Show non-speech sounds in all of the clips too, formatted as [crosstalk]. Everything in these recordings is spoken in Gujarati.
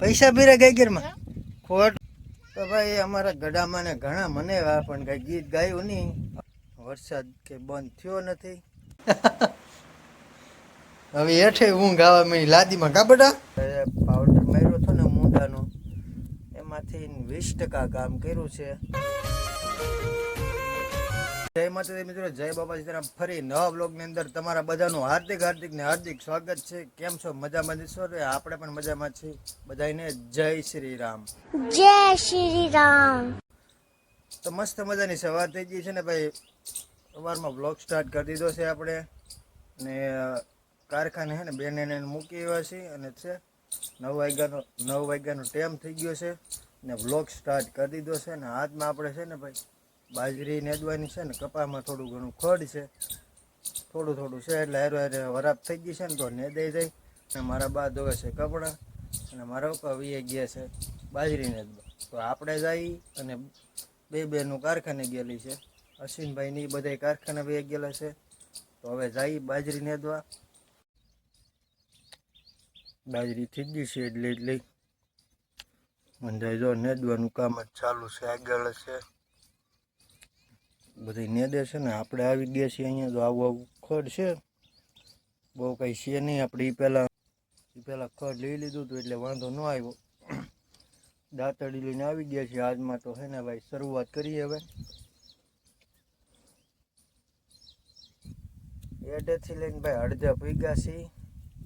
પૈસા ભીરા ગાયગીરમાં ખોટ. તો ભાઈ, અમારા ગઢામાં ને ઘણા મને પણ કઈ ગીત ગાયું નહીં. વરસાદ કે બંધ થયો નથી. [laughs] હવે હેઠે ઊંઘ આવવા મળી લાદીમાં, કા પાવડર માર્યો હતો ને મૂંડાનો, એમાંથી વીસ ટકા કામ કર્યું છે. જય માતાજી મિત્રો જય બાબાજી. તરફ ફરી નવા બ્લોગની અંદર તમારા બધાનું હાર્દિક હાર્દિક ને હાર્દિક સ્વાગત છે. કેમ છો? મજામાં જશો રે આપણે પણ મજામાં છીએ. બધાને જય શ્રી રામ. જય શ્રી રામ. તો મસ્ત મજાની સવાર થઈ ગઈ છે ને ભાઈ. સવારમાં બ્લોગ સ્ટાર્ટ કરી દીધો છે આપણે. ને કારખાને છે ને બેને એને મૂકી આવ્યા છીએ અને છે નવ વાગ્યાનો નવ વાગ્યાનો ટાઈમ થઈ ગયો છે. ને બ્લોગ સ્ટાર્ટ કરી દીધો છે. ને હાથમાં આપણે છે ને ભાઈ બાજરી નેદવાની છે ને, કપામાં થોડું ઘણું ખડ છે. થોડું થોડું છે એટલે હેરો હેરે વરાપ થઈ ગઈ છે ને તો નેદાઈ જાય અને મારા બા ધોવે છે કપડાં અને મારા પપ્પા વીએ ગયા છે બાજરી નેદવા તો આપણે જઈ અને બે બેનું કારખાને ગયેલી છે. અશ્વિનભાઈની બધા કારખાને બે ગયેલા છે. તો હવે જઈ બાજરી નેદવા બાજરી થઈ ગઈ છે એટલે એટલે મંજાઈ જો નેદવાનું કામ જ ચાલુ છે, આગળ છે. બધી નેદે છે ને, આપણે આવી ગયા છીએ અહીંયા તો આવું આવું ખડ છે. બહુ કંઈ છે નહીં, આપણે એ પહેલાં એ પહેલાં ખડ લઈ લીધું હતું એટલે વાંધો ન આવ્યો. દાંતડી લઈને આવી ગયા છીએ. આજમાં તો હે ને ભાઈ, શરૂઆત કરીએ હવે. એડેથી લઈને ભાઈ અડધા ભીગા છે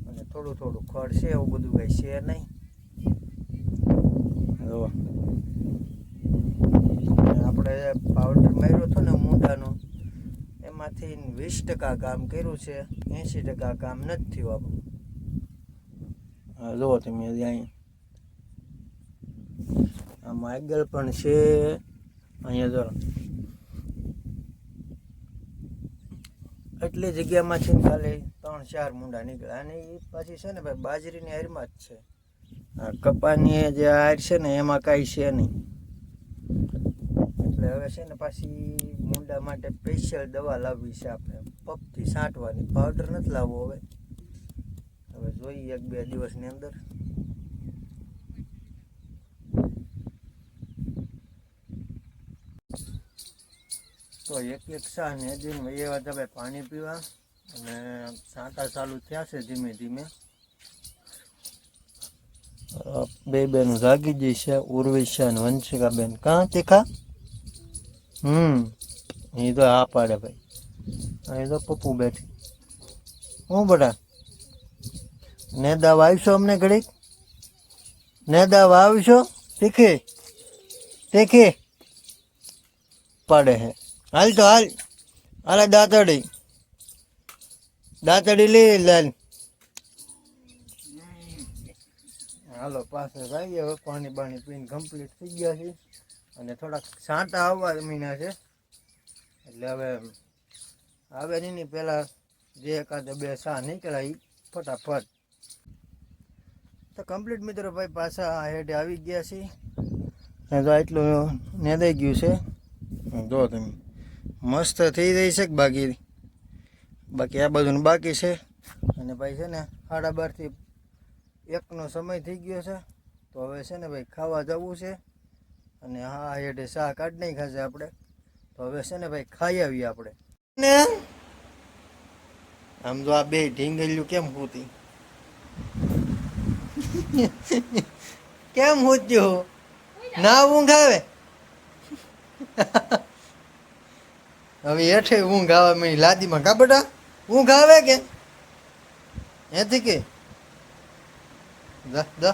અને થોડું થોડું ખડ છે, એવું બધું કંઈ છે નહીં. પાવડર માર્યો હતો ને મૂંડાનો, એમાંથી વીસ ટકા કામ કર્યું છે, એંશી ટકા કામ નથી થયું આપણું. હા, જુઓ તમે અહીંયા આ આગળ પણ છે, અહીંયા જો. એટલી જગ્યામાંથી ને ખાલી ત્રણ ચાર મૂંડા નીકળ્યા. અને એ પાછી છે ને ભાઈ બાજરીની હારમાં જ છે. કપાની જે હાર છે ને, એમાં કાંઈ છે નહીં. એટલે હવે છે ને પાછી મુંડા માટે સ્પેશિયલ દવા લાવવી છે આપણે. પગથી છાંટવાની. પાવડર નથી લાવવો હવે. હવે જોઈએ એક બે દિવસની અંદર. તો એક એક શાહ ને દિન એવા તમે પાણી પીવા અને છાંટા ચાલુ થયા છે ધીમે ધીમે. અ, બે બેનું જાગી જઈ છે ઉર્વિશા અને વંશિકા બેન કાં તીખા હમ. એ તો આ પાડે ભાઈ. અહીં તો પપ્પુ બેઠી. હું બધા ને દાવા આવીશો અમને ઘડીક? ને દાવા આવશો? શીખી? શીખી? પાડે હે. હાલ તો હાલ. હાલે દાંતડી. દાંતડી લઈ લાલ હાલો પાસે જઈએ હવે. પાણી બાણી પીને કમ્પ્લીટ થઈ ગયા છે અને થોડાક છાંટા આવવા મહિના છે. એટલે હવે આવે નહીં પહેલાં જે એકાદ બે સા નીકળ્યા એ ફટાફટ. તો કમ્પ્લીટ મિત્રો ભાઈ, પાછા હેઠે આવી ગયા છે ને તો એટલું નેદાઈ ગયું છે. જો તમે મસ્ત થઈ રહી છે બાકી? બાકી આ બધું બાકી છે. અને ભાઈ છે ને, સાડા બારથી એકનો સમય થઈ ગયો છે. તો હવે છે ને ભાઈ ખાવા જવું છે. અને હા એટલે શાહ કાઢ નહીં ખાશે આપણે. તો હવે છે ને ભાઈ ખાઈ આવીએ આપણે. ને? આમ તો આ બે ઢીંગલિયું કેમ હોતી? કેમ હોત્યું ના ઊંઘ આવે? હવે હેઠે ઊંઘ આવે મેં લાદીમાં કા બેટા? ઊંઘ આવે કે? એથી કે? દ દ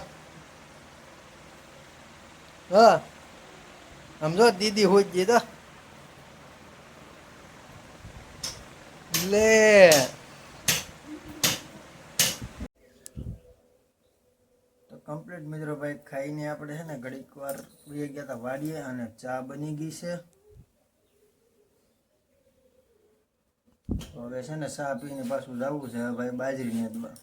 હા. સમજો દીદી હોય તો લે. કમ્પ્લીટ મિત્રો ભાઈ, ખાઈને આપણે છે ને ઘડીક વાર બે ગયા હતા વાડીએ અને ચા બની ગઈ છે. હવે છે ને ચા પીને પાછું જવું છે ભાઈ બાજરી નેદવા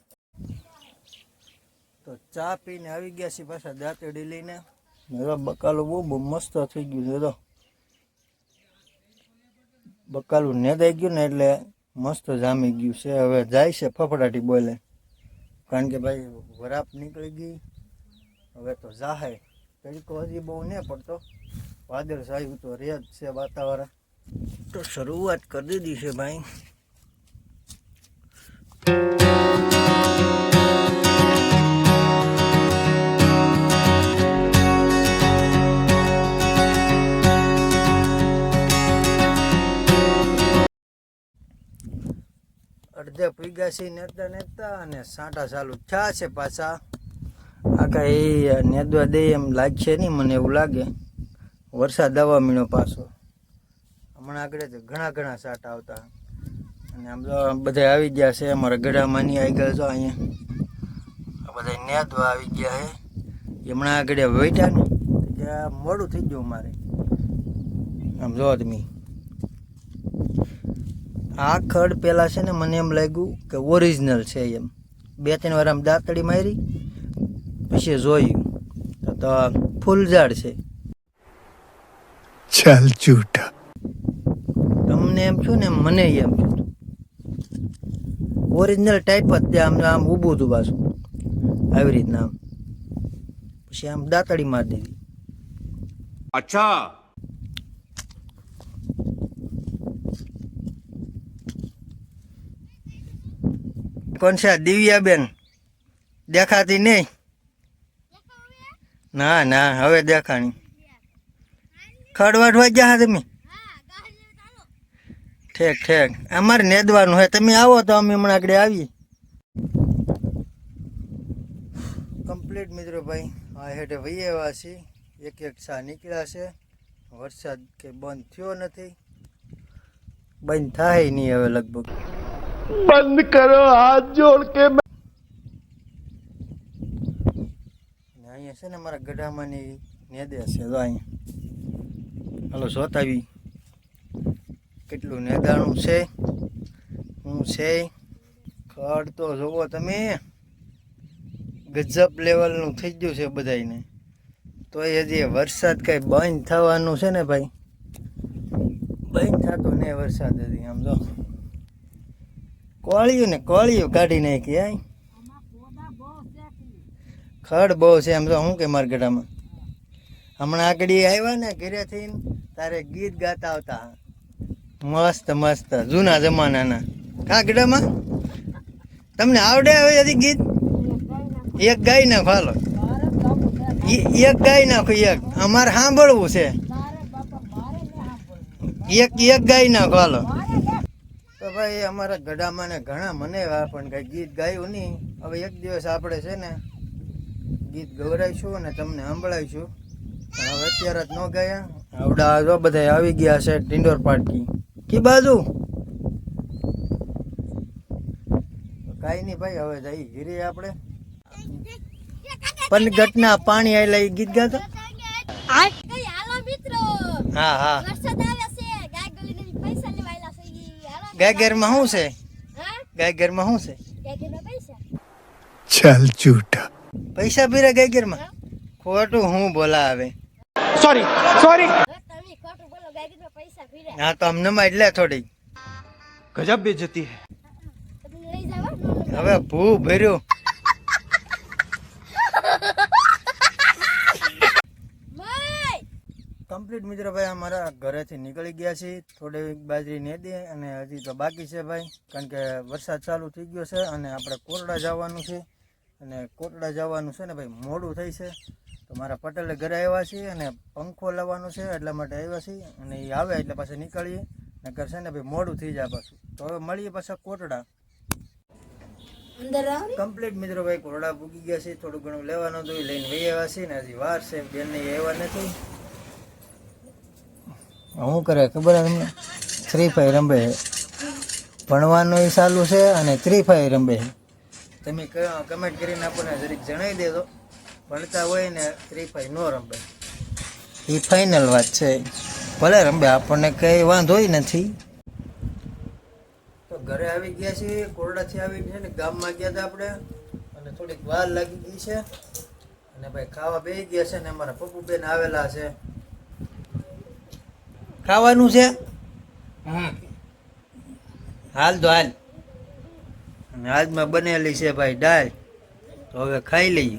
તો ચા પીને આવી ગયા છીએ પાછા દાંતડી લઈને. હવે બકાલું બહુ બહુ મસ્ત થઈ ગયું છે તો બકાલું નેદાઈ ગયું ને એટલે મસ્ત જામી ગયું છે. હવે જાય છે ફફડાટી બોલે. કારણ કે ભાઈ વરાપ નીકળી ગઈ. હવે તો જાહે. તરીકો હજી બહુ નહીં પડતો. વાદળ સાહેબ તો રે જ છે વાતાવરણ. તો શરૂઆત કરી દીધી છે ભાઈ. અડધે પીગા નેતા નેતા અને સાંટા ચાલુ થયા છે પાછા. આ એ નેદવા દે એમ લાગશે નહીં, મને એવું લાગે. વરસાદ આવવા મીણો પાછો. હમણાં આગળ તો ઘણા ઘણા સાટા આવતા. અને આમ તો બધા આવી ગયા છે, અમારા ગઢામાં નહીં આવી ગયા છો અહીંયા. બધા નેદવા આવી ગયા છે. હમણાં આગળ વેઠ્યા ને ત્યાં મોડું થઈ ગયું મારે. આમ જો તમે આ ખડ પહેલાં છે ને મને એમ લાગ્યું કે ઓરિજિનલ છે એમ. બે ત્રણ વાર આમ દાંતડી મારી પછી જોયું. તો ફૂલ ફૂલઝાડ છે. ચાલ ચૂટા તમને એમ છું ને મને એમ છું ઓરિજિનલ ટાઈપ જ તે આમ આમ ઊભું હતું પાછું. આવી રીતના આમ. પછી આમ દાંતડી મારી દીધી. અચ્છા. કોણ છે? દિવ્યાબેન. દેખાતી નહીં? ના ના, હવે દેખાણી. ખડવાડવા ગયા તમે? ઠેક ઠેક. અમારે નેદવાનું હોય. તમે આવો તો અમે હમણાં આગળ આવીએ. કમ્પ્લીટ મિત્રો ભાઈ. આ હેઠે વહી આવ્યા છે. એક એક સા નીકળ્યા છે. વરસાદ કે બંધ થયો નથી. બંધ થાય નહીં હવે લગભગ. બંધ કરો હાથ જોડ કે અહીંયા છે ને મારા ગઢામાં ની નેદે છે તો અહીંયા હાલો સોતાવી કેટલું નેદાણું છે? હું છે? ખડ તો જોવો તમે. ગજબ લેવલનું થઈ ગયું છે બધાને તો એ વરસાદ કઈ બંધ થવાનું છે ને ભાઈ? બંધ થતો નહીં વરસાદ હજી, આમ જો. કોળિયું ને કોળિયું કાઢી નાખી, આય. ખડ બહુ છે એમ તો હું કે મારા ગઢામાં હમણાં આગળ આવ્યા ને ઘરેથી તારે ગીત ગાતા આવતા. મસ્ત મસ્ત, જૂના જમાનાના. કા ગઢામાં તમને આવડે હવે હજી ગીત? એક ગાઈ નાખો, હાલો. એક ગાઈ નાખો, એક. અમારે સાંભળવું છે. એક એક ગાઈ નાખો, હાલો. તો ભાઈ અમારા ગઢામાં ને ઘણા મને એવા પણ કઈ ગીત ગાયું નહીં. હવે એક દિવસ આપણે છે ને ગીત ગવરાઈશું અને તમને સંભળાવીશું પણ હવે અત્યારે જ ન ગયા. આવડા જો બધા આવી ગયા છે ટિંડોર પાર્ટી કી બાજુ? કાંઈ નહીં ભાઈ હવે જઈ ઘીરે આપણે. પણ ઘટના પાણી આવેલા એ ગીત ગાતો? હા હા વરસાદ આવે છે ગાય ગલીને પૈસા લેવાયેલા છે કયા ઘેરમાં શું છે? કયા ઘેરમાં શું છે? ચાલ ચૂટા પૈસા પીરા કયા ઘેરમાં ખોટું હું બોલા આવે સોરી સોરી હા તો અમને માં એટલે થોડી. ગજબ બેજતી જતી હવે ભૂ ભર્યું. કમ્પ્લીટ મિત્રો ભાઈ અમારા ઘરેથી નીકળી ગયા છીએ. થોડી બાજરી નેદી અને હજી તો બાકી છે ભાઈ કારણ કે વરસાદ ચાલુ થઈ ગયો છે અને આપણે કોટડા જવાનું છે. અને કોટડા જવાનું છે ને ભાઈ મોડું થઈ છે. તો મારા પટેલે ઘરે આવ્યા છીએ અને પંખો લાવવાનો છે એટલા માટે આવ્યા છીએ. અને એ આવે એટલે પાછા નીકળીએ. નકર છે ને ભાઈ મોડું થઈ જાય પાછું. તો હવે મળીએ પાછા કોટડા કમ્પ્લીટ મિત્રો ભાઈ કોરડા પૂગી ગયા છે. થોડું ઘણું લેવાનું હતું લઈને વહી આવ્યા છે ને હજી વાર છે બેન ને આવ્યા નથી. શું કરે? ખબર તમને? થ્રી ફાયર રમે ભણવાનું એ ચાલુ છે અને થ્રી ફાયર રમે તમે કમેન્ટ કરીને આપણને જરીક જણાવી દેજો. ભણતા હોય ને થ્રી ફાયર ન રમે એ ફાઇનલ વાત છે. ભલે રમે આપણને કંઈ વાંધો નથી. તો ઘરે આવી ગયા છીએ, કોરડાથી આવી છે ને ગામમાં ગયા હતા આપણે. અને થોડીક વાર લાગી ગઈ છે. અને ભાઈ ખાવા બેસી ગયા છે ને અમારા પપ્પુ બેન આવેલા છે. ખાવાનું છે? હાલ તો હાલ. આજમાં બનેલી છે ભાઈ દાળ. તો હવે ખાઈ લઈએ.